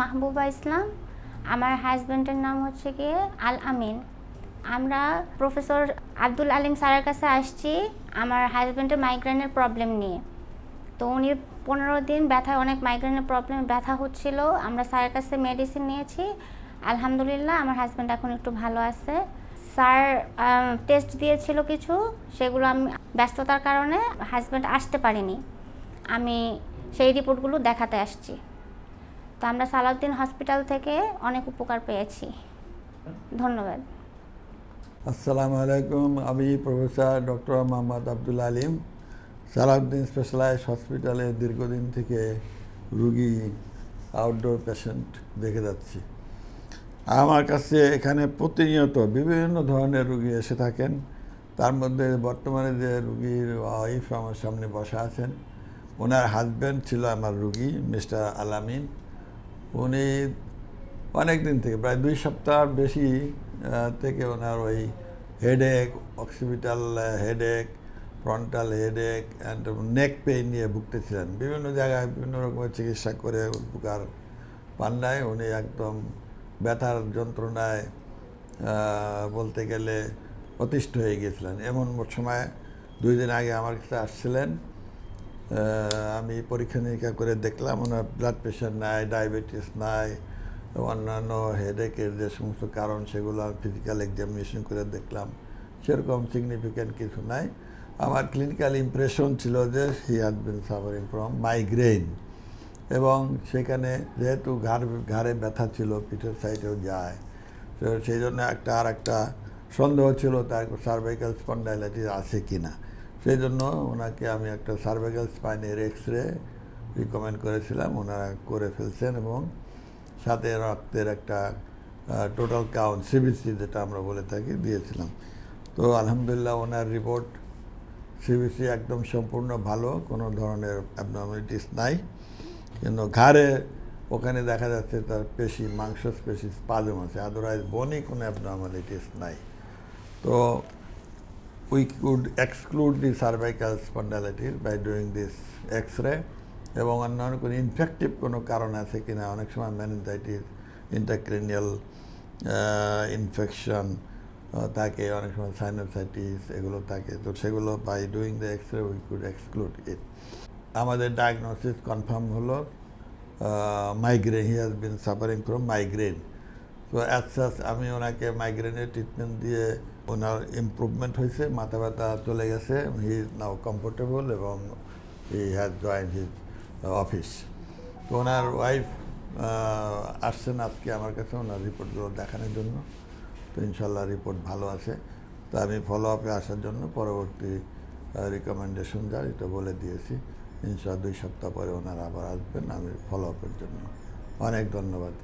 মাহবুবা ইসলাম। আমার হাজব্যান্ডের নাম হচ্ছে গিয়ে আল আমিন। আমরা প্রফেসর আব্দুল আলিম স্যারের কাছে আসছি। আমার হাজব্যান্ডের মাইগ্রেনের প্রবলেম নিয়ে। তো উনি পনেরো দিন ব্যথা অনেক মাইগ্রেনের প্রবলেম ব্যথা হচ্ছিল। আমরা স্যারের কাছে মেডিসিন নিয়েছি। আলহামদুলিল্লাহ, আমার হাজব্যান্ড এখন একটু ভালো আছে। স্যার টেস্ট দিয়েছিল কিছু, সেগুলো আমি ব্যস্ততার কারণে হাজব্যান্ড আসতে পারিনি। আমি সেই রিপোর্টগুলো দেখাতে আসছি। তো আমরা সালাউদ্দিন হসপিটাল থেকে অনেক উপকার পেয়েছি। ধন্যবাদ। আসসালামু আলাইকুম, আমি professor doctor Mohammad Abdul Alim. Salauddin specialise হসপিটালে দীর্ঘদিন থেকে রুগী আউটডোর পেশেন্ট দেখে যাচ্ছি। আমার কাছে এখানে প্রতিনিয়ত বিভিন্ন ধরনের রুগী এসে থাকেন। তার মধ্যে বর্তমানে যে রুগীর ওয়াইফ আমার সামনে বসা আছেন, ওনার হাজব্যান্ড ছিল আমার রুগী মিস্টার আলামিন। উনি অনেক দিন থেকে, প্রায় দুই সপ্তাহ বেশি থেকে ওনার ওই headache occipital headache frontal headache and neck pain নিয়ে ভুগতেছিলেন। বিভিন্ন জায়গায় বিভিন্ন রকমের চিকিৎসা করে উপকার পান নাই। উনি একদম ব্যথার যন্ত্রণায় বলতে গেলে অতিষ্ঠ হয়ে গিয়েছিলেন। এমন সময় দুই দিন আগে আমার কাছে আসছিলেন। আমি পরীক্ষা নিরীক্ষা করে দেখলাম, ওনার ব্লাড প্রেশার নাই ডায়াবেটিস নাই, অন্যান্য হেডেকের যে সমস্ত কারণ, সেগুলো ফিজিক্যাল এক্সামিনেশন করে দেখলাম। সেরকম সিগনিফিক্যান্ট কিছু নাই। আমার ক্লিনিক্যাল ইমপ্রেশন ছিল যে he had been suffering from migraine এবং সেখানে যেহেতু ঘাড়, ঘাড়ে ব্যথা ছিল, পিঠের সাইডেও যায়। তো সেই জন্য একটা আর একটা সন্দেহ ছিল, তার সার্ভাইকাল স্পন্ডাইলাইটিস আছে কি না সেই জন্য ওনাকে আমি একটা সার্ভাইকাল স্পাইনের এক্স রে রিকমেন্ড করেছিলাম। ওনারা করে ফেলছেন এবং সাথে রক্তের একটা টোটাল কাউন্ট সিবিসি যেটা আমরা বলে থাকি, দিয়েছিলাম। তো আলহামদুলিল্লাহ ওনার রিপোর্ট সিবিসি একদম সম্পূর্ণ ভালো, কোনো ধরনের অ্যাবনর্মালিটিস নাই। কিন্তু ঘাড়ে ওখানে দেখা যাচ্ছে তার পেশি মাংস পেশি স্পাজম আছে। আদারওয়াইজ বনি কোনো অ্যাবনর্মালিটিস নাই। তো we could exclude the cervical spondylitis by doing this X ray এবং অন্যান্য কোনো ইনফেক্টিভ কোনো কারণ আছে কিনা, অনেক সময় ম্যানেজাইটিস ইন্টারক্রেনিয়াল ইনফেকশন থাকে অনেক সময় সাইনোসাইটিস এগুলো থাকে। তো সেগুলো by doing the X ray we could exclude it আমাদের ডায়াগনোসিস কনফার্ম হলো migraine he has been suffering from migraine তো অ্যাজ আমি ওনাকে মাইগ্রেনের ট্রিটমেন্ট দিয়ে ওনার ইমপ্রুভমেন্ট হয়েছে মাথা ব্যথা চলে গেছে হি ইজ নাও কমফোর্টেবল এবং he has join his office তো ওনার ওয়াইফ আসছেন আজকে আমার কাছে, ওনার রিপোর্টগুলো দেখানোর জন্য। তো ইনশাল্লাহ রিপোর্ট ভালো আছে। তো আমি ফলো আপে আসার জন্য পরবর্তী রিকমেন্ডেশন যা এটা বলে দিয়েছি। ইনশাল্লাহ দুই সপ্তাহ পরে ওনারা আবার আসবেন, আমি ফলো আপের জন্য। অনেক ধন্যবাদ।